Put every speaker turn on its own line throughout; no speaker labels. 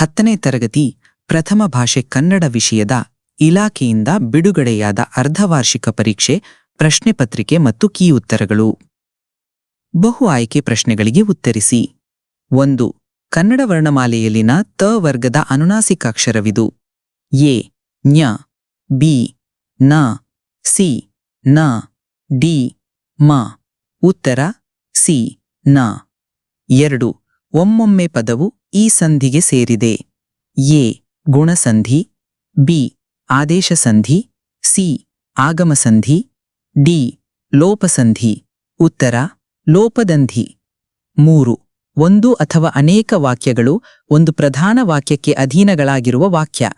ಹತ್ತನೇ ತರಗತಿ ಪ್ರಥಮ ಭಾಷೆ ಕನ್ನಡ ವಿಷಯದ ಇಲಾಖೆಯಿಂದ ಬಿಡುಗಡೆಯಾದ ಅರ್ಧವಾರ್ಷಿಕ ಪರೀಕ್ಷೆ, ಪ್ರಶ್ನೆ ಪತ್ರಿಕೆ ಮತ್ತು ಕೀ ಉತ್ತರಗಳು. ಬಹು ಆಯ್ಕೆ ಪ್ರಶ್ನೆಗಳಿಗೆ ಉತ್ತರಿಸಿ. ಒಂದು, ಕನ್ನಡ ವರ್ಣಮಾಲೆಯಲ್ಲಿನ ತ ವರ್ಗದ ಅನುನಾಸಿಕಾಕ್ಷರವಿದು. ಎ ಞ ಬಿ, ನ, ಸಿ, ನ, ಡಿ, ಮ. ಉತ್ತರ, ಸಿ, ನ. ಎರಡು, ಒಮ್ಮೊಮ್ಮೆ ಪದವು ಈ ಸಂಧಿಗೆ ಸೇರಿದೆ. ಎ. ಗುಣಸಂಧಿ, ಬಿ. ಆದೇಶ ಸಂಧಿ ಸಿ. ಆಗಮ ಸಂಧಿ ಡಿ. ಲೋಪಸಂಧಿ. ಉತ್ತರ, ಲೋಪದಂಧಿ. ಮೂರು. ಒಂದು ಅಥವಾ ಅನೇಕ ವಾಕ್ಯಗಳು ಒಂದು ಪ್ರಧಾನ ವಾಕ್ಯಕ್ಕೆ ಅಧೀನಗಳಾಗಿರುವ ವಾಕ್ಯ.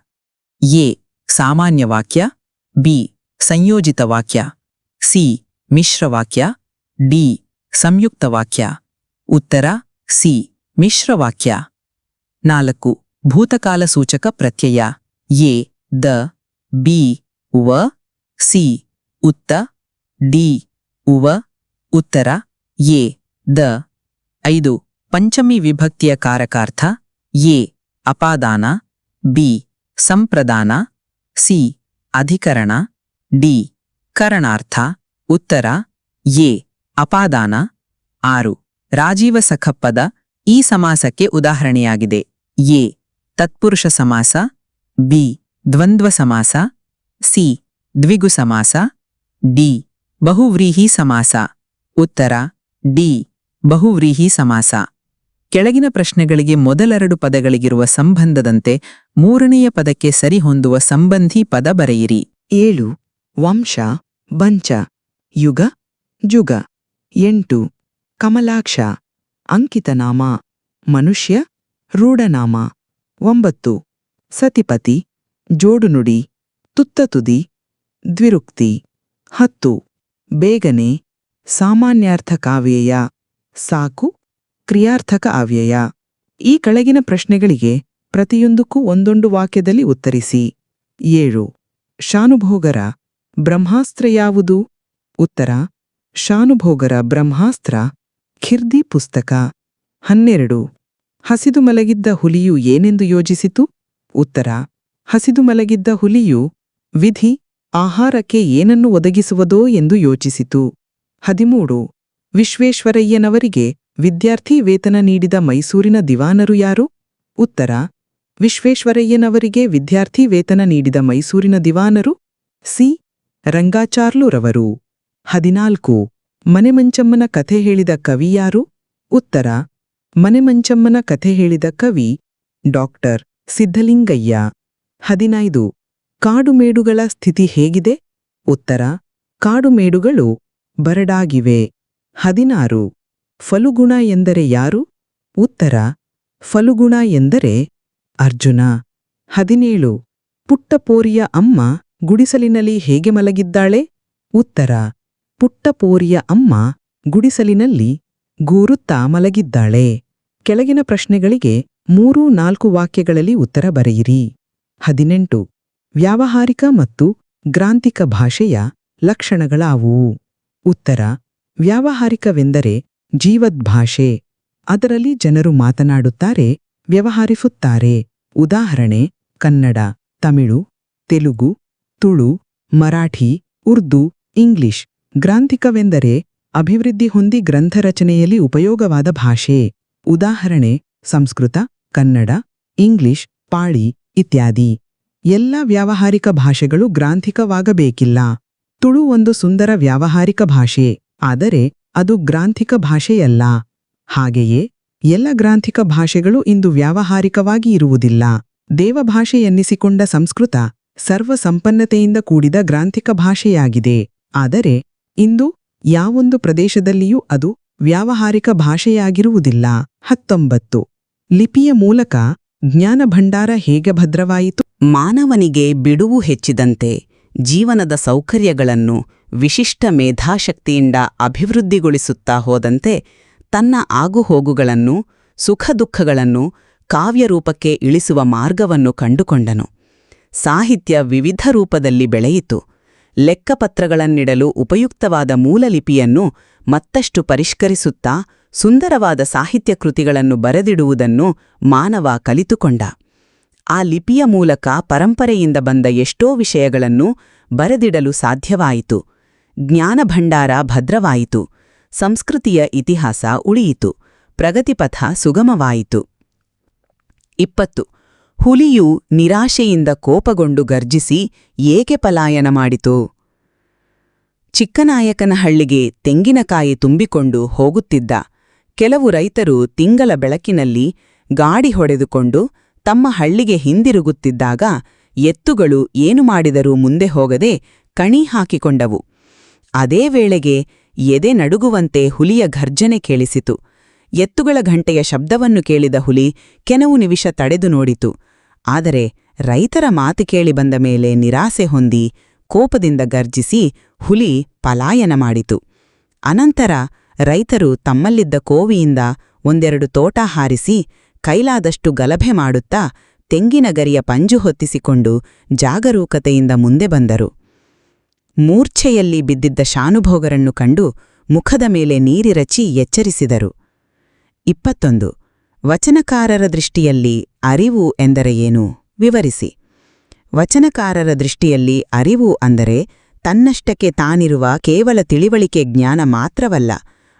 ಎ. ಸಾಮಾನ್ಯ ವಾಕ್ಯ, ಬಿ. ಸಂಯೋಜಿತ ವಾಕ್ಯ, ಸಿ. ಮಿಶ್ರ ವಾಕ್ಯ, ಡಿ. ಸಂಯುಕ್ತ ವಾಕ್ಯ. ಉತ್ತರ, ಸಿ. ಮಿಶ್ರ ವಾಕ್ಯ. ನಾಲ್ಕು. ಭೂತಕಾಲ ಸೂಚಕ ಪ್ರತ್ಯಯ. ಎ, ದ, ಬಿ, ವ, ಸಿ. ಉತ್ತ, ಡಿ, ಉವ. ಉತ್ತರ, ಎ, ದ. ಐದು. ಪಂಚಮಿ ವಿಭಕ್ತಿಯ ಕಾರಕಾರ್ಥ. ಎ, ಅಪಾದಾನ. ಬಿ, ಸಂಪ್ರದಾನ. ಸಿ, ಅಧಿಕರಣ. ಡಿ, ಕರಣಾರ್ಥ. ಉತ್ತರ, ಎ, ಅಪಾದಾನ. ಆರು. ರಾಜೀವ ಸಖಪ್ಪದ ಈ ಸಮಾಸಕ್ಕೆ ಉದಾಹರಣೆಯಾಗಿದೆ. ಎ, ತತ್ಪುರುಷ ಸಮಾಸ, ಬಿ, ದ್ವಂದ್ವ ಸಮಾಸ, ಸಿ, ದ್ವಿಗು ಸಮಾಸ, ಡಿ, ಬಹುವ್ರೀಹಿ ಸಮಾಸ. ಉತ್ತರ, ಡಿ, ಬಹುವ್ರೀಹಿ ಸಮಾಸ. ಕೆಳಗಿನ ಪ್ರಶ್ನೆಗಳಿಗೆ ಮೊದಲೆರಡು ಪದಗಳಿಗಿರುವ ಸಂಬಂಧದಂತೆ ಮೂರನೆಯ ಪದಕ್ಕೆ ಸರಿಹೊಂದುವ ಸಂಬಂಧಿ ಪದ ಬರೆಯಿರಿ.
ಏಳು, ವಂಶ, ಬಂಚ, ಯುಗ, ಜುಗ. ಎಂಟು, ಕಮಲಾಕ್ಷ, ಅಂಕಿತನಾಮ, ಮನುಷ್ಯ ರೂಢನಾಮ. ಒಂಬತ್ತು. ಸತಿಪತಿ. ಜೋಡುನುಡಿ ತುತ್ತತುದಿ ದ್ವಿರುಕ್ತಿ. ಹತ್ತು. ಬೇಗನೆ. ಸಾಮಾನ್ಯಾರ್ಥ ಕಾವ್ಯಯ. ಸಾಕು. ಕ್ರಿಯಾರ್ಥಕ ಅವ್ಯಯ. ಈ ಕೆಳಗಿನ ಪ್ರಶ್ನೆಗಳಿಗೆ ಪ್ರತಿಯೊಂದಕ್ಕೂ ಒಂದೊಂದು ವಾಕ್ಯದಲ್ಲಿ ಉತ್ತರಿಸಿ. ಏಳು. ಶಾನುಭೋಗರ ಬ್ರಹ್ಮಾಸ್ತ್ರ ಯಾವುದು? ಉತ್ತರ. ಶಾನುಭೋಗರ ಬ್ರಹ್ಮಾಸ್ತ್ರ ಖಿರ್ದಿ ಪುಸ್ತಕ. ಹನ್ನೆರಡು. ಹಸಿದು ಮಲಗಿದ್ದ ಹುಲಿಯು ಏನೆಂದು ಯೋಜಿಸಿತು ಉತ್ತರ, ಹಸಿದು ಮಲಗಿದ್ದ ಹುಲಿಯು ವಿಧಿ, ಆಹಾರಕ್ಕೆ ಏನನ್ನು ಒದಗಿಸುವುದೋ ಎಂದು ಯೋಚಿಸಿತು. ಹದಿಮೂರು, ವಿಶ್ವೇಶ್ವರಯ್ಯನವರಿಗೆ ವಿದ್ಯಾರ್ಥಿ ವೇತನ ನೀಡಿದ ಮೈಸೂರಿನ ದಿವಾನರು ಯಾರು? ಉತ್ತರ, ವಿಶ್ವೇಶ್ವರಯ್ಯನವರಿಗೆ ವಿದ್ಯಾರ್ಥಿ ವೇತನ ನೀಡಿದ ಮೈಸೂರಿನ ದಿವಾನರು ಸಿ. ರಂಗಾಚಾರ್ಲುರವರು. ಹದಿನಾಲ್ಕು ಮನೆಮಂಚಮ್ಮನ ಕಥೆ ಹೇಳಿದ ಕವಿ ಯಾರು? ಉತ್ತರ ಮನೆಮಂಚಮ್ಮನ ಕಥೆ ಹೇಳಿದ ಕವಿ ಡಾಕ್ಟರ್ ಸಿದ್ಧಲಿಂಗಯ್ಯ. ಹದಿನೈದು. ಕಾಡುಮೇಡುಗಳ ಸ್ಥಿತಿ ಹೇಗಿದೆ? ಉತ್ತರ. ಕಾಡುಮೇಡುಗಳು ಬರಡಾಗಿವೆ. ಹದಿನಾರು. ಫಲುಗುಣ ಎಂದರೆ ಯಾರು? ಉತ್ತರ. ಫಲುಗುಣ ಎಂದರೆ ಅರ್ಜುನ. ಹದಿನೇಳು. ಪುಟ್ಟಪೋರಿಯ ಅಮ್ಮ ಗುಡಿಸಲಿನಲ್ಲಿ ಹೇಗೆ ಮಲಗಿದ್ದಾಳೆ? ಉತ್ತರ. ಪುಟ್ಟಪೋರಿಯ ಅಮ್ಮ ಗುಡಿಸಲಿನಲ್ಲಿ ಗೂರುತ್ತಾ ಮಲಗಿದ್ದಾಳೆ ಕೆಳಗಿನ ಪ್ರಶ್ನೆಗಳಿಗೆ ಮೂರು ನಾಲ್ಕು ವಾಕ್ಯಗಳಲ್ಲಿ ಉತ್ತರ ಬರೆಯಿರಿ. ಹದಿನೆಂಟು. ವ್ಯಾವಹಾರಿಕ ಮತ್ತು ಗ್ರಾಂತಿಕ ಭಾಷೆಯ ಲಕ್ಷಣಗಳಾವುವು ಉತ್ತರ. ವ್ಯಾವಹಾರಿಕವೆಂದರೆ ಜೀವದ್ಭಾಷೆ. ಅದರಲ್ಲಿ ಜನರು ಮಾತನಾಡುತ್ತಾರೆ, ವ್ಯವಹರಿಸುತ್ತಾರೆ. ಉದಾಹರಣೆ, ಕನ್ನಡ, ತಮಿಳು, ತೆಲುಗು, ತುಳು, ಮರಾಠಿ, ಉರ್ದು, ಇಂಗ್ಲಿಷ್. ಗ್ರಾಂಥಿಕವೆಂದರೆ ಅಭಿವೃದ್ಧಿ ಹೊಂದಿ ಗ್ರಂಥರಚನೆಯಲ್ಲಿ ಉಪಯೋಗವಾದ ಭಾಷೆ. ಉದಾಹರಣೆ, ಸಂಸ್ಕೃತ, ಕನ್ನಡ, ಇಂಗ್ಲಿಷ್, ಪಾಳಿ ಇತ್ಯಾದಿ. ಎಲ್ಲ ವ್ಯಾವಹಾರಿಕ ಭಾಷೆಗಳು ಗ್ರಾಂಥಿಕವಾಗಬೇಕಿಲ್ಲ. ತುಳು ಒಂದು ಸುಂದರ ವ್ಯಾವಹಾರಿಕ ಭಾಷೆ. ಆದರೆ, ಅದು ಗ್ರಾಂಥಿಕ ಭಾಷೆಯಲ್ಲ. ಹಾಗೆಯೇ, ಎಲ್ಲ ಗ್ರಾಂಥಿಕ ಭಾಷೆಗಳು ಇಂದು ವ್ಯಾವಹಾರಿಕವಾಗಿ ಇರುವುದಿಲ್ಲ. ದೇವಭಾಷೆಯೆನ್ನಿಸಿಕೊಂಡ ಸಂಸ್ಕೃತ ಸರ್ವ ಸಂಪನ್ನತೆಯಿಂದ ಕೂಡಿದ ಗ್ರಾಂಥಿಕ ಭಾಷೆಯಾಗಿದೆ. ಆದರೆ, ಇಂದು ಯಾವೊಂದು ಪ್ರದೇಶದಲ್ಲಿಯೂ ಅದು ವ್ಯಾವಹಾರಿಕ ಭಾಷೆಯಾಗಿರುವುದಿಲ್ಲ. ಹತ್ತೊಂಬತ್ತು. ಲಿಪಿಯ ಮೂಲಕ ಜ್ಞಾನ ಭಂಡಾರ ಹೇಗೆ ಭದ್ರವಾಯಿತು?
ಮಾನವನಿಗೆ ಬಿಡುವು ಹೆಚ್ಚಿದಂತೆ ಜೀವನದ ಸೌಕರ್ಯಗಳನ್ನು ವಿಶಿಷ್ಟ ಮೇಧಾಶಕ್ತಿಯಿಂದ ಅಭಿವೃದ್ಧಿಗೊಳಿಸುತ್ತಾ ಹೋದಂತೆ ತನ್ನ ಆಗುಹೋಗುಗಳನ್ನು ಸುಖ ದುಃಖಗಳನ್ನು ಕಾವ್ಯರೂಪಕ್ಕೆ ಇಳಿಸುವ ಮಾರ್ಗವನ್ನು ಕಂಡುಕೊಂಡನು. ಸಾಹಿತ್ಯ ವಿವಿಧ ರೂಪದಲ್ಲಿ ಬೆಳೆಯಿತು. ಲೆಕ್ಕಪತ್ರಗಳನ್ನಿಡಲು ಉಪಯುಕ್ತವಾದ ಮೂಲಲಿಪಿಯನ್ನು ಮತ್ತಷ್ಟು ಪರಿಷ್ಕರಿಸುತ್ತಾ ಸುಂದರವಾದ ಸಾಹಿತ್ಯ ಕೃತಿಗಳನ್ನು ಬರೆದಿಡುವುದನ್ನು ಮಾನವ ಕಲಿತುಕೊಂಡ. ಆ ಲಿಪಿಯ ಮೂಲಕ ಪರಂಪರೆಯಿಂದ ಬಂದ ಎಷ್ಟೋ ವಿಷಯಗಳನ್ನು ಬರೆದಿಡಲು ಸಾಧ್ಯವಾಯಿತು. ಜ್ಞಾನಭಂಡಾರ ಭದ್ರವಾಯಿತು. ಸಂಸ್ಕೃತಿಯ ಇತಿಹಾಸ ಉಳಿಯಿತು. ಪ್ರಗತಿಪಥ ಸುಗಮವಾಯಿತು. ಇಪ್ಪತ್ತು. ಹುಲಿಯು ನಿರಾಶೆಯಿಂದ ಕೋಪಗೊಂಡು ಗರ್ಜಿಸಿ ಏಕೆ ಪಲಾಯನ ಮಾಡಿತು? ಚಿಕ್ಕನಾಯಕನಹಳ್ಳಿಗೆ ತೆಂಗಿನಕಾಯಿ ತುಂಬಿಕೊಂಡು ಹೋಗುತ್ತಿದ್ದ ಕೆಲವು ರೈತರು ತಿಂಗಳ ಬೆಳಕಿನಲ್ಲಿ ಗಾಡಿ ಹೊಡೆದುಕೊಂಡು ತಮ್ಮ ಹಳ್ಳಿಗೆ ಹಿಂದಿರುಗುತ್ತಿದ್ದಾಗ ಎತ್ತುಗಳು ಏನು ಮಾಡಿದರೂ ಮುಂದೆ ಹೋಗದೆ ಕಣಿ ಹಾಕಿಕೊಂಡವು. ಅದೇ ವೇಳೆಗೆ ಎದೆ ನಡುಗುವಂತೆ ಹುಲಿಯ ಘರ್ಜನೆ ಕೇಳಿಸಿತು. ಎತ್ತುಗಳ ಘಂಟೆಯ ಶಬ್ದವನ್ನು ಕೇಳಿದ ಹುಲಿ ಕೆಲವು ನಿಮಿಷ ತಡೆದು ನೋಡಿತು. ಆದರೆ ರೈತರ ಮಾತು ಕೇಳಿ ಬಂದ ಮೇಲೆ ನಿರಾಸೆ ಹೊಂದಿ ಕೋಪದಿಂದ ಗರ್ಜಿಸಿ ಹುಲಿ ಪಲಾಯನ ಮಾಡಿತು. ಅನಂತರ ರೈತರು ತಮ್ಮಲ್ಲಿದ್ದ ಕೋವಿಯಿಂದ ಒಂದೆರಡು ತೋಟ ಹಾರಿಸಿ ಕೈಲಾದಷ್ಟು ಗಲಭೆ ಮಾಡುತ್ತಾ ತೆಂಗಿನ ಗರಿಯ ಪಂಜು ಹೊತ್ತಿಸಿಕೊಂಡು ಜಾಗರೂಕತೆಯಿಂದ ಮುಂದೆ ಬಂದರು. ಮೂರ್ಛೆಯಲ್ಲಿ ಬಿದ್ದಿದ್ದ ಶಾನುಭೋಗರನ್ನು ಕಂಡು ಮುಖದ ಮೇಲೆ ನೀರಿರಚಿ ಎಚ್ಚರಿಸಿದರು. ಇಪ್ಪತ್ತೊಂದು. ವಚನಕಾರರ ದೃಷ್ಟಿಯಲ್ಲಿ ಅರಿವು ಎಂದರೆ ಏನು? ವಿವರಿಸಿ. ವಚನಕಾರರ ದೃಷ್ಟಿಯಲ್ಲಿ ಅರಿವು ಅಂದರೆ ತನ್ನಷ್ಟಕ್ಕೆ ತಾನಿರುವ ಕೇವಲ ತಿಳಿವಳಿಕೆ ಜ್ಞಾನ ಮಾತ್ರವಲ್ಲ,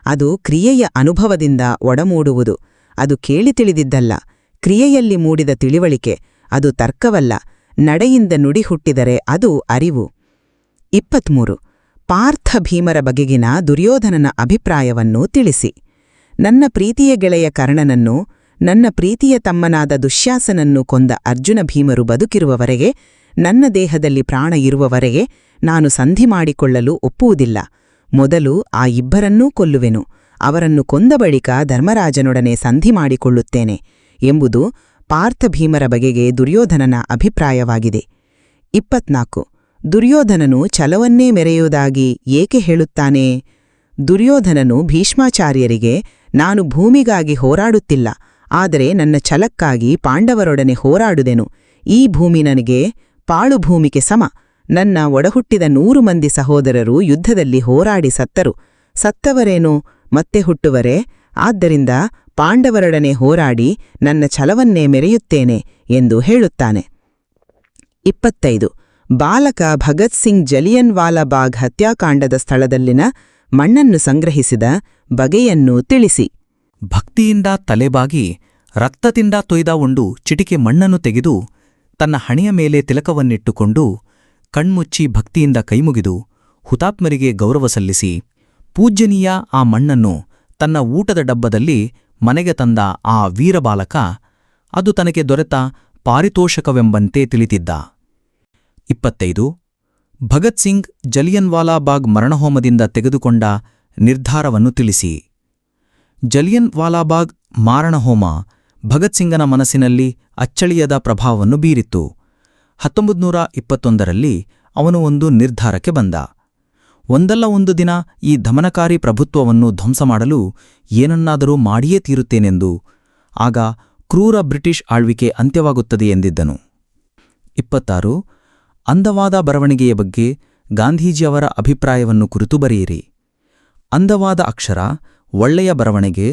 ಅದು ಕ್ರಿಯೆಯ ಅನುಭವದಿಂದ ಒಡಮೂಡುವುದು. ಅದು ಕೇಳಿ ತಿಳಿದಿದ್ದಲ್ಲ, ಕ್ರಿಯೆಯಲ್ಲಿ ಮೂಡಿದ ತಿಳಿವಳಿಕೆ, ಅದು ತರ್ಕವಲ್ಲ, ನಡೆಯಿಂದ ನುಡಿ ಹುಟ್ಟಿದರೆ ಅದು ಅರಿವು. ಇಪ್ಪತ್ಮೂರು. ಪಾರ್ಥ ಭೀಮರ ಬಗೆಗಿನ ದುರ್ಯೋಧನನ ಅಭಿಪ್ರಾಯವನ್ನು ತಿಳಿಸಿ. ನನ್ನ ಪ್ರೀತಿಯ ಗೆಳೆಯ ಕರ್ಣನನ್ನು, ನನ್ನ ಪ್ರೀತಿಯ ತಮ್ಮನಾದ ದುಶ್ಯಾಸನನ್ನು ಕೊಂದ ಅರ್ಜುನ ಭೀಮರು ಬದುಕಿರುವವರೆಗೆ, ನನ್ನ ದೇಹದಲ್ಲಿ ಪ್ರಾಣ ಇರುವವರೆಗೆ ನಾನು ಸಂಧಿ ಮಾಡಿಕೊಳ್ಳಲು ಒಪ್ಪುವುದಿಲ್ಲ. ಮೊದಲು ಆ ಇಬ್ಬರನ್ನೂ ಕೊಲ್ಲುವೆನು. ಅವರನ್ನು ಕೊಂದ ಬಳಿಕ ಧರ್ಮರಾಜನೊಡನೆ ಸಂಧಿ ಮಾಡಿಕೊಳ್ಳುತ್ತೇನೆ ಎಂಬುದು ಪಾರ್ಥಭೀಮರ ಬಗೆಗೆ ದುರ್ಯೋಧನನ ಅಭಿಪ್ರಾಯವಾಗಿದೆ. ಇಪ್ಪತ್ನಾಲ್ಕು. ದುರ್ಯೋಧನನು ಛಲವನ್ನೇ ಮೆರೆಯುವುದಾಗಿ ಏಕೆ ಹೇಳುತ್ತಾನೆ? ದುರ್ಯೋಧನನು ಭೀಷ್ಮಾಚಾರ್ಯರಿಗೆ ನಾನು ಭೂಮಿಗಾಗಿ ಹೋರಾಡುತ್ತಿಲ್ಲ, ಆದರೆ ನನ್ನ ಛಲಕ್ಕಾಗಿ ಪಾಂಡವರೊಡನೆ ಹೋರಾಡುದೆನು ಈ ಭೂಮಿ ನನಗೆ ಪಾಳು ಭೂಮಿಗೆ ಸಮ. ನನ್ನ ಒಡಹುಟ್ಟಿದ ನೂರು ಮಂದಿ ಸಹೋದರರು ಯುದ್ಧದಲ್ಲಿ ಹೋರಾಡಿ ಸತ್ತರು. ಸತ್ತವರೇನು? ಮತ್ತೆ ಹುಟ್ಟುವರೆ? ಆದ್ದರಿಂದ ಪಾಂಡವರೊಡನೆ ಹೋರಾಡಿ ನನ್ನ ಛಲವನ್ನೇ ಮೆರೆಯುತ್ತೇನೆ ಎಂದು ಹೇಳುತ್ತಾನೆ. ಇಪ್ಪತ್ತೈದು. ಬಾಲಕ ಭಗತ್ ಸಿಂಗ್ ಜಲಿಯನ್ವಾಲಾಬಾಗ್ ಹತ್ಯಾಕಾಂಡದ ಸ್ಥಳದಲ್ಲಿನ ಮಣ್ಣನ್ನು ಸಂಗ್ರಹಿಸಿದ ಬಗೆಯನ್ನು ತಿಳಿಸಿ.
ಭಕ್ತಿಯಿಂದ ತಲೆಬಾಗಿ, ರಕ್ತದಿಂದ ತೊಯ್ದ ಒಂದು ಚಿಟಿಕೆ ಮಣ್ಣನ್ನು ತೆಗೆದು ತನ್ನ ಹಣೆಯ ಮೇಲೆ ತಿಲಕವನ್ನಿಟ್ಟುಕೊಂಡು ಕಣ್ಮುಚ್ಚಿ ಭಕ್ತಿಯಿಂದ ಕೈಮುಗಿದು ಹುತಾತ್ಮರಿಗೆ ಗೌರವ ಸಲ್ಲಿಸಿ ಪೂಜ್ಯನೀಯ ಆ ಮಣ್ಣನ್ನು ತನ್ನ ಊಟದ ಡಬ್ಬದಲ್ಲಿ ಮನೆಗೆ ತಂದ ಆ ವೀರಬಾಲಕ ಅದು ತನಗೆ ದೊರೆತ ಪಾರಿತೋಷಕವೆಂಬಂತೆ ತಿಳಿತಿದ್ದ ಇಪ್ಪತ್ತೈದು. ಭಗತ್ ಸಿಂಗ್ ಜಲಿಯನ್ವಾಲಾಬಾಗ್ ಮರಣಹೋಮದಿಂದ ತೆಗೆದುಕೊಂಡ ನಿರ್ಧಾರವನ್ನು ತಿಳಿಸಿ. ಜಲಿಯನ್ ವಾಲಾಬಾಗ್ ಮಾರಣಹೋಮ ಭಗತ್ ಸಿಂಗನ ಮನಸ್ಸಿನಲ್ಲಿ ಅಚ್ಚಳಿಯದ ಪ್ರಭಾವವನ್ನು ಬೀರಿತ್ತು. ಹತ್ತೊಂಬತ್ತು ನೂರ ಇಪ್ಪತ್ತೊಂದರಲ್ಲಿ ಅವನು ಒಂದು ನಿರ್ಧಾರಕ್ಕೆ ಬಂದ. ಒಂದಲ್ಲ ಒಂದು ದಿನ ಈ ದಮನಕಾರಿ ಪ್ರಭುತ್ವವನ್ನು ಧ್ವಂಸ ಮಾಡಲು ಏನನ್ನಾದರೂ ಮಾಡಿಯೇ ತೀರುತ್ತೇನೆಂದು, ಆಗ ಕ್ರೂರ ಬ್ರಿಟಿಷ್ ಆಳ್ವಿಕೆ ಅಂತ್ಯವಾಗುತ್ತದೆ ಎಂದಿದ್ದನು. ಇಪ್ಪತ್ತಾರು ಅಂದವಾದ ಬರವಣಿಗೆಯ ಬಗ್ಗೆ ಗಾಂಧೀಜಿಯವರ ಅಭಿಪ್ರಾಯವನ್ನು ಕುರಿತು ಬರೆಯಿರಿ. ಅಂದವಾದ ಅಕ್ಷರ ಒಳ್ಳೆಯ ಬರವಣಿಗೆ,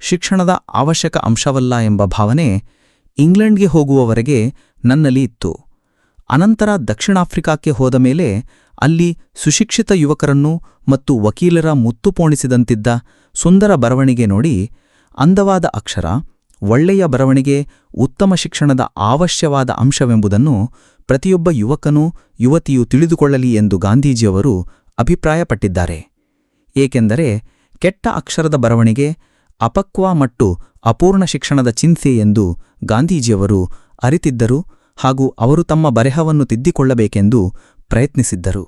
ಶಿಕ್ಷಣದ ಅವಶ್ಯಕ ಅಂಶವಲ್ಲ ಎಂಬ ಭಾವನೆ ಇಂಗ್ಲೆಂಡ್ಗೆ ಹೋಗುವವರೆಗೆ ನನ್ನಲ್ಲಿ ಇತ್ತು. ಅನಂತರ ದಕ್ಷಿಣಾಫ್ರಿಕಾಕ್ಕೆ ಹೋದ ಮೇಲೆ ಅಲ್ಲಿ ಸುಶಿಕ್ಷಿತ ಯುವಕರನ್ನು ಮತ್ತು ವಕೀಲರ ಮುತ್ತು ಪೋಣಿಸಿದಂತಿದ್ದ ಸುಂದರ ಬರವಣಿಗೆ ನೋಡಿ ಅಂದವಾದ ಅಕ್ಷರ ಒಳ್ಳೆಯ ಬರವಣಿಗೆ ಉತ್ತಮ ಶಿಕ್ಷಣದ ಅವಶ್ಯವಾದ ಅಂಶವೆಂಬುದನ್ನು ಪ್ರತಿಯೊಬ್ಬ ಯುವಕನೂ ಯುವತಿಯೂ ತಿಳಿದುಕೊಳ್ಳಲಿ ಎಂದು ಗಾಂಧೀಜಿಯವರು ಅಭಿಪ್ರಾಯಪಟ್ಟಿದ್ದಾರೆ. ಏಕೆಂದರೆ ಕೆಟ್ಟ ಅಕ್ಷರದ ಬರವಣಿಗೆ, ಅಪಕ್ವ ಮತ್ತು ಅಪೂರ್ಣ ಶಿಕ್ಷಣದ ಚಿಂತೆ ಎಂದು ಗಾಂಧೀಜಿಯವರು ಅರಿತಿದ್ದರು ಹಾಗೂ ಅವರು ತಮ್ಮ ಬರೆಹವನ್ನು ತಿದ್ದಿಕೊಳ್ಳಬೇಕೆಂದು ಪ್ರಯತ್ನಿಸಿದ್ದರು.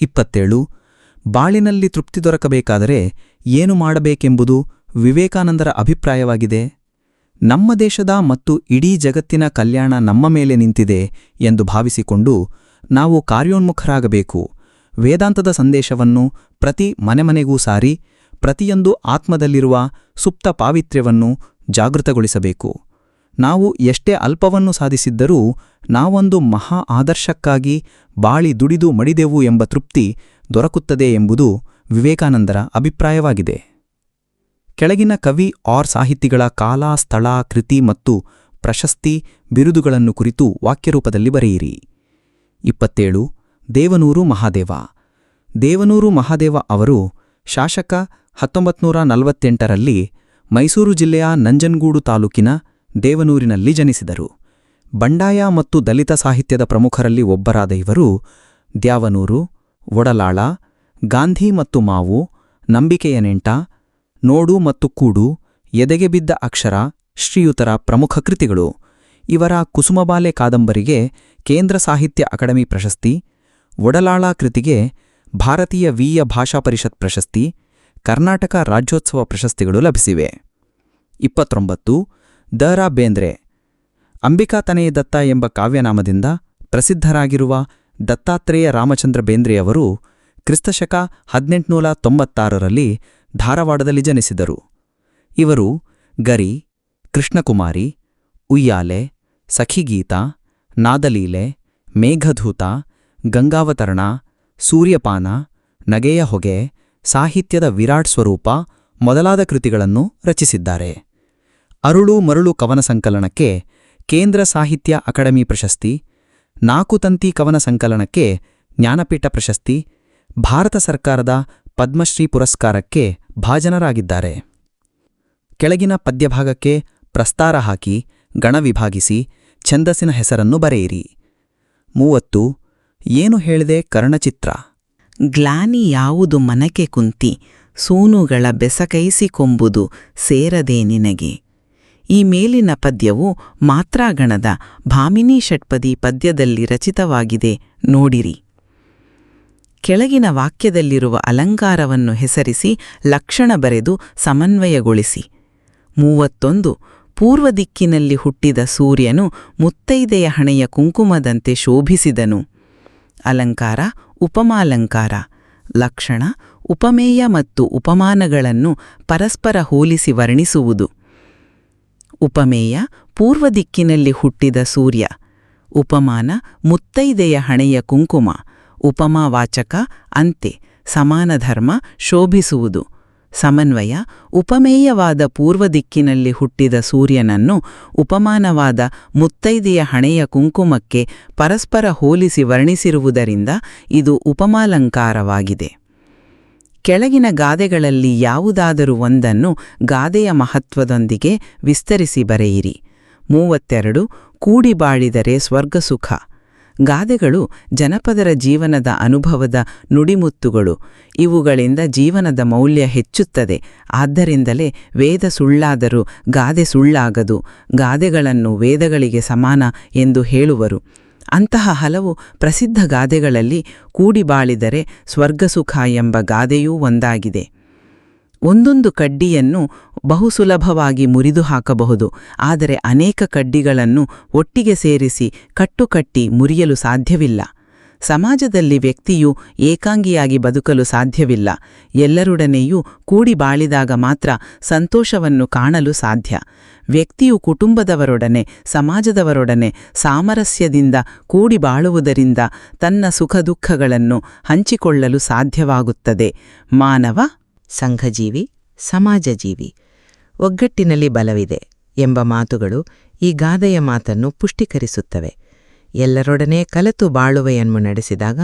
ಇಪ್ಪತ್ತೇಳು, ಬಾಳಿನಲ್ಲಿ ತೃಪ್ತಿ ದೊರಕಬೇಕಾದರೆ ಏನು ಮಾಡಬೇಕೆಂಬುದು ವಿವೇಕಾನಂದರ ಅಭಿಪ್ರಾಯವಾಗಿದೆ. ನಮ್ಮ ದೇಶದ ಮತ್ತು ಇಡೀ ಜಗತ್ತಿನ ಕಲ್ಯಾಣ ನಮ್ಮ ಮೇಲೆ ನಿಂತಿದೆ ಎಂದು ಭಾವಿಸಿಕೊಂಡು ನಾವು ಕಾರ್ಯೋನ್ಮುಖರಾಗಬೇಕು. ವೇದಾಂತದ ಸಂದೇಶವನ್ನು ಪ್ರತಿ ಮನೆಮನೆಗೂ ಸಾರಿ, ಪ್ರತಿಯೊಂದು ಆತ್ಮದಲ್ಲಿರುವ ಸುಪ್ತ ಪಾವಿತ್ರ್ಯವನ್ನು ಜಾಗೃತಗೊಳಿಸಬೇಕು. ನಾವು ಎಷ್ಟೇ ಅಲ್ಪವನ್ನು ಸಾಧಿಸಿದ್ದರೂ ನಾವೊಂದು ಮಹಾ ಆದರ್ಶಕ್ಕಾಗಿ ಬಾಳಿ ದುಡಿದು ಮಡಿದೆವು ಎಂಬ ತೃಪ್ತಿ ದೊರಕುತ್ತದೆ ಎಂಬುದು ವಿವೇಕಾನಂದರ ಅಭಿಪ್ರಾಯವಾಗಿದೆ. ಕೆಳಗಿನ ಕವಿ ಆರ್ ಸಾಹಿತಿಗಳ ಕಾಲ, ಸ್ಥಳ, ಕೃತಿ ಮತ್ತು ಪ್ರಶಸ್ತಿ ಬಿರುದುಗಳನ್ನು ಕುರಿತು ವಾಕ್ಯರೂಪದಲ್ಲಿ ಬರೆಯಿರಿ. ಇಪ್ಪತ್ತೇಳು, ದೇವನೂರು ಮಹಾದೇವ. ದೇವನೂರು ಮಹಾದೇವ ಅವರು ಶಾಸಕ ಹತ್ತೊಂಬತ್ನೂರ ನಲವತ್ತೆಂಟರಲ್ಲಿ ಮೈಸೂರು ಜಿಲ್ಲೆಯ ನಂಜನಗೂಡು ತಾಲೂಕಿನ ದೇವನೂರಿನಲ್ಲಿ ಜನಿಸಿದರು. ಬಂಡಾಯ ಮತ್ತು ದಲಿತ ಸಾಹಿತ್ಯದ ಪ್ರಮುಖರಲ್ಲಿ ಒಬ್ಬರಾದ ಇವರು ದ್ಯಾವನೂರು, ಒಡಲಾಳ, ಗಾಂಧಿ ಮತ್ತು ಮಾವು, ನಂಬಿಕೆಯ ನೆಂಟ ನೋಡು ಮತ್ತು ಕೂಡು, ಎದೆಗೆ ಬಿದ್ದ ಅಕ್ಷರ, ಶ್ರೀಯುತರ ಪ್ರಮುಖ ಕೃತಿಗಳು. ಇವರ ಕುಸುಮಬಾಲೆ ಕಾದಂಬರಿಗೆ ಕೇಂದ್ರ ಸಾಹಿತ್ಯ ಅಕಾಡೆಮಿ ಪ್ರಶಸ್ತಿ ಒಡಲಾಳ ಕೃತಿಗೆ ಭಾರತೀಯ ವೀಯ ಭಾಷಾ ಪರಿಷತ್ ಪ್ರಶಸ್ತಿ, ಕರ್ನಾಟಕ ರಾಜ್ಯೋತ್ಸವ ಪ್ರಶಸ್ತಿಗಳು ಲಭಿಸಿವೆ. ಇಪ್ಪತ್ತೊಂಬತ್ತು, ದ ರಾ ಬೇಂದ್ರೆ. ಅಂಬಿಕಾ ತನೆಯ ದತ್ತ ಎಂಬ ಕಾವ್ಯನಾಮದಿಂದ ಪ್ರಸಿದ್ಧರಾಗಿರುವ ದತ್ತಾತ್ರೇಯ ರಾಮಚಂದ್ರ ಬೇಂದ್ರೆಯವರು ಕ್ರಿಸ್ತಶಕ ಹದಿನೆಂಟುನೂರ ತೊಂಬತ್ತಾರರಲ್ಲಿ ಧಾರವಾಡದಲ್ಲಿ ಜನಿಸಿದರು. ಇವರು ಗರಿ, ಕೃಷ್ಣಕುಮಾರಿ, ಉಯ್ಯಾಲೆ, ಸಖಿಗೀತ, ನಾದಲೀಲೆ, ಮೇಘಧೂತ, ಗಂಗಾವತರಣ, ಸೂರ್ಯಪಾನ ನಗೆಯ ಹೊಗೆ ಸಾಹಿತ್ಯದ ವಿರಾಟ್ ಸ್ವರೂಪ ಮೊದಲಾದ ಕೃತಿಗಳನ್ನು ರಚಿಸಿದ್ದಾರೆ. ಅರುಳು ಮರುಳು ಕವನ ಸಂಕಲನಕ್ಕೆ ಕೇಂದ್ರ ಸಾಹಿತ್ಯ ಅಕಾಡೆಮಿ ಪ್ರಶಸ್ತಿ ನಾಕುತಂತಿ ಕವನ ಸಂಕಲನಕ್ಕೆ ಜ್ಞಾನಪೀಠ ಪ್ರಶಸ್ತಿ, ಭಾರತ ಸರ್ಕಾರದ ಪದ್ಮಶ್ರೀ ಪುರಸ್ಕಾರಕ್ಕೆ ಭಾಜನರಾಗಿದ್ದಾರೆ. ಕೆಳಗಿನ ಪದ್ಯಭಾಗಕ್ಕೆ ಪ್ರಸ್ತಾರ ಹಾಕಿ ಗಣ ವಿಭಾಗಿಸಿ ಛಂದಸ್ಸಿನ ಹೆಸರನ್ನು ಬರೆಯಿರಿ. ಮೂವತ್ತು, ಏನು ಹೇಳಿದೆ ಕರ್ಣಚಿತ್ರ?
ಗ್ಲಾನಿ ಯಾವುದು ಮನಕೆ ಕುಂತಿ, ಸೂನುಗಳ ಬೆಸಕೈಸಿಕೊಂಬುದು ಸೇರದೆ ನಿನಗೆ. ಈ ಮೇಲಿನ ಪದ್ಯವು ಮಾತ್ರಾಗಣದ ಭಾಮಿನಿ ಷಟ್ಪದಿ ಪದ್ಯದಲ್ಲಿ ರಚಿತವಾಗಿದೆ, ನೋಡಿರಿ. ಕೆಳಗಿನ ವಾಕ್ಯದಲ್ಲಿರುವ ಅಲಂಕಾರವನ್ನು ಹೆಸರಿಸಿ ಲಕ್ಷಣ ಬರೆದು ಸಮನ್ವಯಗೊಳಿಸಿ. ಮೂವತ್ತೊಂದು, ಪೂರ್ವ ದಿಕ್ಕಿನಲ್ಲಿ ಹುಟ್ಟಿದ ಸೂರ್ಯನು ಮುತ್ತೈದೆಯ ಹಣೆಯ ಕುಂಕುಮದಂತೆ ಶೋಭಿಸಿದನು. ಅಲಂಕಾರ, ಉಪಮಾಲಂಕಾರ. ಲಕ್ಷಣ, ಉಪಮೇಯ ಮತ್ತು ಉಪಮಾನಗಳನ್ನು ಪರಸ್ಪರ ಹೋಲಿಸಿ ವರ್ಣಿಸುವುದು. ಉಪಮೇಯ, ಪೂರ್ವ ದಿಕ್ಕಿನಲ್ಲಿ ಹುಟ್ಟಿದ ಸೂರ್ಯ. ಉಪಮಾನ, ಮುತ್ತೈದೆಯ ಹಣೆಯ ಕುಂಕುಮ. ಉಪಮಾವಾಚಕ, ಅಂತೆ ಸಮಾನ ಧರ್ಮ ಶೋಭಿಸುವುದು. ಸಮನ್ವಯ, ಉಪಮೇಯವಾದ ಪೂರ್ವ ದಿಕ್ಕಿನಲ್ಲಿ ಹುಟ್ಟಿದ ಸೂರ್ಯನನ್ನು ಉಪಮಾನವಾದ ಮುತ್ತೈದೆಯ ಹಣೆಯ ಕುಂಕುಮಕ್ಕೆ ಪರಸ್ಪರ ಹೋಲಿಸಿ ವರ್ಣಿಸಿರುವುದರಿಂದ ಇದು ಉಪಮಾಲಂಕಾರವಾಗಿದೆ. ಕೆಳಗಿನ ಗಾದೆಗಳಲ್ಲಿ ಯಾವುದಾದರೂ ಒಂದನ್ನು ಗಾದೆಯ ಮಹತ್ವದೊಂದಿಗೆ ವಿಸ್ತರಿಸಿ ಬರೆಯಿರಿ. ಮೂವತ್ತೆರಡು, ಕೂಡಿಬಾಳಿದರೆ ಸ್ವರ್ಗಸುಖ. ಗಾದೆಗಳು ಜನಪದರ ಜೀವನದ ಅನುಭವದ ನುಡಿಮುತ್ತುಗಳು. ಇವುಗಳಿಂದ ಜೀವನದ ಮೌಲ್ಯ ಹೆಚ್ಚುತ್ತದೆ. ಆದ್ದರಿಂದಲೇ ವೇದ ಸುಳ್ಳಾದರೂ ಗಾದೆ ಸುಳ್ಳಾಗದು. ಗಾದೆಗಳನ್ನು ವೇದಗಳಿಗೆ ಸಮಾನ ಎಂದು ಹೇಳುವರು. ಅಂತಹ ಹಲವು ಪ್ರಸಿದ್ಧ ಗಾದೆಗಳಲ್ಲಿ ಕೂಡಿ ಬಾಳಿದರೆ ಸ್ವರ್ಗಸುಖ ಎಂಬ ಗಾದೆಯೂ ಒಂದಾಗಿದೆ. ಒಂದೊಂದು ಕಡ್ಡಿಯನ್ನು ಬಹು ಸುಲಭವಾಗಿ ಮುರಿದು ಹಾಕಬಹುದು ಆದರೆ ಅನೇಕ ಕಡ್ಡಿಗಳನ್ನು ಒಟ್ಟಿಗೆ ಸೇರಿಸಿ ಕಟ್ಟುಕಟ್ಟಿ ಮುರಿಯಲು ಸಾಧ್ಯವಿಲ್ಲ. ಸಮಾಜದಲ್ಲಿ ವ್ಯಕ್ತಿಯು ಏಕಾಂಗಿಯಾಗಿ ಬದುಕಲು ಸಾಧ್ಯವಿಲ್ಲ. ಎಲ್ಲರೊಡನೆಯೂ ಕೂಡಿ ಬಾಳಿದಾಗ ಮಾತ್ರ ಸಂತೋಷವನ್ನು ಕಾಣಲು ಸಾಧ್ಯ. ವ್ಯಕ್ತಿಯು ಕುಟುಂಬದವರೊಡನೆ, ಸಮಾಜದವರೊಡನೆ, ಸಾಮರಸ್ಯದಿಂದ ಕೂಡಿ ಬಾಳುವುದರಿಂದ ತನ್ನ ಸುಖ ದುಃಖಗಳನ್ನು ಹಂಚಿಕೊಳ್ಳಲು ಸಾಧ್ಯವಾಗುತ್ತದೆ. ಮಾನವ,
ಸಂಘಜೀವಿ, ಸಮಾಜಜೀವಿ. ಒಗ್ಗಟ್ಟಿನಲ್ಲಿ ಬಲವಿದೆ ಎಂಬ ಮಾತುಗಳು ಈ ಗಾದೆಯ ಮಾತನ್ನು ಪುಷ್ಟೀಕರಿಸುತ್ತವೆ. ಎಲ್ಲರೊಡನೆ ಕಲತು ಬಾಳುವೆಯನ್ನು ನಡೆಸಿದಾಗ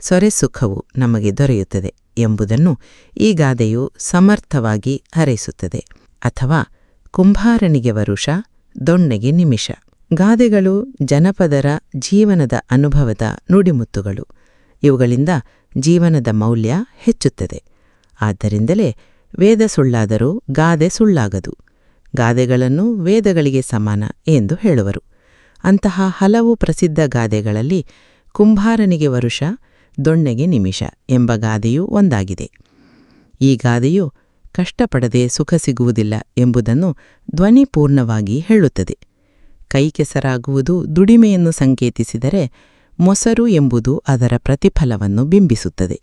ಸೊರೆ ಸುಖವು ನಮಗೆ ದೊರೆಯುತ್ತದೆ ಎಂಬುದನ್ನು ಈ ಗಾದೆಯು ಸಮರ್ಥವಾಗಿ ಹರೈಸುತ್ತದೆ ಅಥವಾ ಕುಂಭಾರನಿಗೆ ವರುಷ, ದೊಣ್ಣೆಗೆ ನಿಮಿಷ. ಗಾದೆಗಳು ಜನಪದರ ಜೀವನದ ಅನುಭವದ ನುಡಿಮುತ್ತುಗಳು. ಇವುಗಳಿಂದ ಜೀವನದ ಮೌಲ್ಯ ಹೆಚ್ಚುತ್ತದೆ. ಆದ್ದರಿಂದಲೇ ವೇದ ಸುಳ್ಳಾದರೂ ಗಾದೆ ಸುಳ್ಳಾಗದು. ಗಾದೆಗಳನ್ನು ವೇದಗಳಿಗೆ ಸಮಾನ ಎಂದು ಹೇಳುವರು. ಅಂತಹ ಹಲವು ಪ್ರಸಿದ್ಧ ಗಾದೆಗಳಲ್ಲಿ ಕುಂಭಾರನಿಗೆ ವರುಷ, ದೊಣ್ಣೆಗೆ ನಿಮಿಷ ಎಂಬ ಗಾದೆಯೂ ಒಂದಾಗಿದೆ. ಈ ಗಾದೆಯು ಕಷ್ಟಪಡದೆ ಸುಖ ಸಿಗುವುದಿಲ್ಲ ಎಂಬುದನ್ನು ಧ್ವನಿಪೂರ್ಣವಾಗಿ ಹೇಳುತ್ತದೆ. ಕೈಕೆಸರಾಗುವುದು ದುಡಿಮೆಯನ್ನು ಸಂಕೇತಿಸಿದರೆ ಮೊಸರು ಎಂಬುದು ಅದರ ಪ್ರತಿಫಲವನ್ನು ಬಿಂಬಿಸುತ್ತದೆ.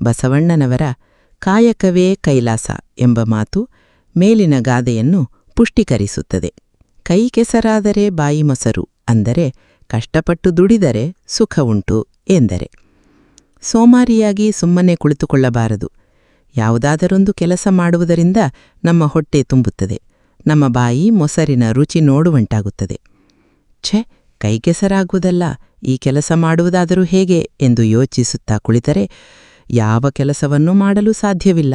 ಬಸವಣ್ಣನವರ ಕಾಯಕವೇ ಕೈಲಾಸ ಎಂಬ ಮಾತು ಮೇಲಿನ ಗಾದೆಯನ್ನು ಪುಷ್ಟೀಕರಿಸುತ್ತದೆ. ಕೈ ಕೆಸರಾದರೆ ಬಾಯಿ ಮೊಸರು ಅಂದರೆ ಕಷ್ಟಪಟ್ಟು ದುಡಿದರೆ ಸುಖ ಉಂಟು ಎಂದರೆ. ಸೋಮಾರಿಯಾಗಿ ಸುಮ್ಮನೆ ಕುಳಿತುಕೊಳ್ಳಬಾರದು. ಯಾವುದಾದರೊಂದು ಕೆಲಸ ಮಾಡುವುದರಿಂದ ನಮ್ಮ ಹೊಟ್ಟೆ ತುಂಬುತ್ತದೆ.
ನಮ್ಮ ಬಾಯಿ ಮೊಸರಿನ ರುಚಿ ನೋಡುವಂಟಾಗುತ್ತದೆ. ಛೆ ಕೈಕೆಸರಾಗುವುದಲ್ಲ ಈ ಕೆಲಸ ಮಾಡುವುದಾದರೂ ಹೇಗೆ ಎಂದು ಯೋಚಿಸುತ್ತಾ ಕುಳಿತರೆ ಯಾವ ಕೆಲಸವನ್ನೂ ಮಾಡಲು ಸಾಧ್ಯವಿಲ್ಲ.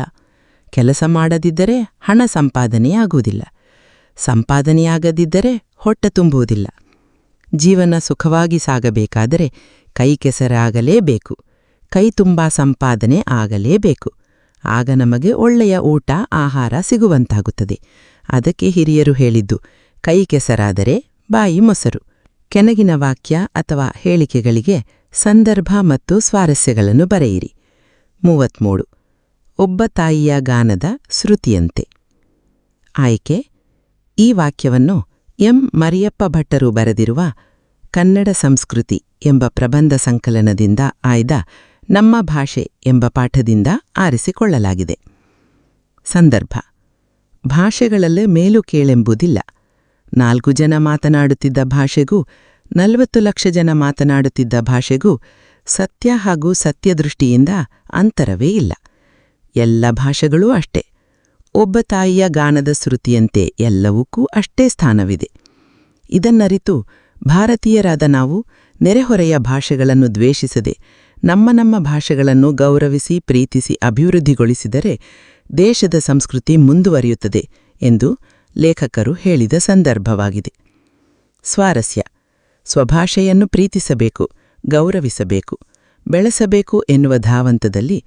ಕೆಲಸ ಮಾಡದಿದ್ದರೆ ಹಣ ಸಂಪಾದನೆಯಾಗುವುದಿಲ್ಲ. ಸಂಪಾದನೆಯಾಗದಿದ್ದರೆ ಹೊಟ್ಟೆ ತುಂಬುವುದಿಲ್ಲ. ಜೀವನ ಸುಖವಾಗಿ ಸಾಗಬೇಕಾದರೆ ಕೈ ಕೆಸರಾಗಲೇಬೇಕು. ಕೈ ತುಂಬ ಸಂಪಾದನೆ ಆಗಲೇಬೇಕು. ಆಗ ನಮಗೆ ಒಳ್ಳೆಯ ಊಟ, ಆಹಾರ ಸಿಗುವಂತಾಗುತ್ತದೆ. ಅದಕ್ಕೆ ಹಿರಿಯರು ಹೇಳಿದ್ದು, ಕೈ ಕೆಸರಾದರೆ ಬಾಯಿ ಮೊಸರು. ಕೆನಗಿನ ವಾಕ್ಯ ಅಥವಾ ಹೇಳಿಕೆಗಳಿಗೆ ಸಂದರ್ಭ ಮತ್ತು ಸ್ವಾರಸ್ಯಗಳನ್ನು ಬರೆಯಿರಿ. ಮೂವತ್ಮೂರು. ಒಬ್ಬ ತಾಯಿಯ ಗಾನದ ಶ್ರುತಿಯಂತೆ. ಆಯ್ಕೆ, ಈ ವಾಕ್ಯವನ್ನು ಎಂ. ಮರಿಯಪ್ಪ ಭಟ್ಟರು ಬರೆದಿರುವ ಕನ್ನಡ ಸಂಸ್ಕೃತಿ ಎಂಬ ಪ್ರಬಂಧ ಸಂಕಲನದಿಂದ ಆಯ್ದ ನಮ್ಮ ಭಾಷೆ ಎಂಬ ಪಾಠದಿಂದ ಆರಿಸಿಕೊಳ್ಳಲಾಗಿದೆ. ಸಂದರ್ಭ, ಭಾಷೆಗಳಲ್ಲೇ ಮೇಲು ಕೇಳೆಂಬುದಿಲ್ಲ. ನಾಲ್ಕು ಜನ ಮಾತನಾಡುತ್ತಿದ್ದ ಭಾಷೆಗೂ, ನಲವತ್ತು ಲಕ್ಷ ಜನ ಮಾತನಾಡುತ್ತಿದ್ದ ಭಾಷೆಗೂ ಸತ್ಯ ಹಾಗೂ ಸತ್ಯದೃಷ್ಟಿಯಿಂದ ಅಂತರವೇ ಇಲ್ಲ. ಎಲ್ಲ ಭಾಷೆಗಳೂ ಅಷ್ಟೇ. ಒಬ್ಬ ತಾಯಿಯ ಗಾನದ ಶ್ರುತಿಯಂತೆ ಎಲ್ಲವಕ್ಕೂ ಅಷ್ಟೇ ಸ್ಥಾನವಿದೆ. ಇದನ್ನರಿತು ಭಾರತೀಯರಾದ ನಾವು ನೆರೆಹೊರೆಯ ಭಾಷೆಗಳನ್ನು ದ್ವೇಷಿಸದೆ ನಮ್ಮ ನಮ್ಮ ಭಾಷೆಗಳನ್ನು ಗೌರವಿಸಿ, ಪ್ರೀತಿಸಿ, ಅಭಿವೃದ್ಧಿಗೊಳಿಸಿದರೆ ದೇಶದ ಸಂಸ್ಕೃತಿ ಮುಂದುವರಿಯುತ್ತದೆ ಎಂದು ಲೇಖಕರು ಹೇಳಿದ ಸಂದರ್ಭವಾಗಿದೆ. ಸ್ವಾರಸ್ಯ. ಸ್ವಭಾಷೆಯನ್ನು ಪ್ರೀತಿಸಬೇಕು. ಗೌರವಿಸಬೇಕು. ಬೆಳೆಸಬೇಕು ಎನ್ನುವ ಧಾವಂತದಲ್ಲಿ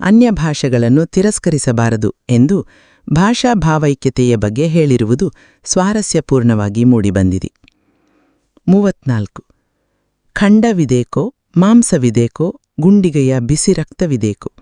ಅನ್ಯ ಭಾಷೆಗಳನ್ನು ತಿರಸ್ಕರಿಸಬಾರದು ಎಂದು ಭಾಷಾ ಭಾವೈಕ್ಯತೆಯ ಬಗ್ಗೆ ಹೇಳಿರುವುದು ಸ್ವಾರಸ್ಯಪೂರ್ಣವಾಗಿ ಮೂಡಿಬಂದಿದೆ. ಮೂವತ್ನಾಲ್ಕು. ಖಂಡವಿದೇಕೋ, ಮಾಂಸವಿದೇಕೋ, ಗುಂಡಿಗೆಯ ಬಿಸಿ ರಕ್ತವಿದೇಕೋ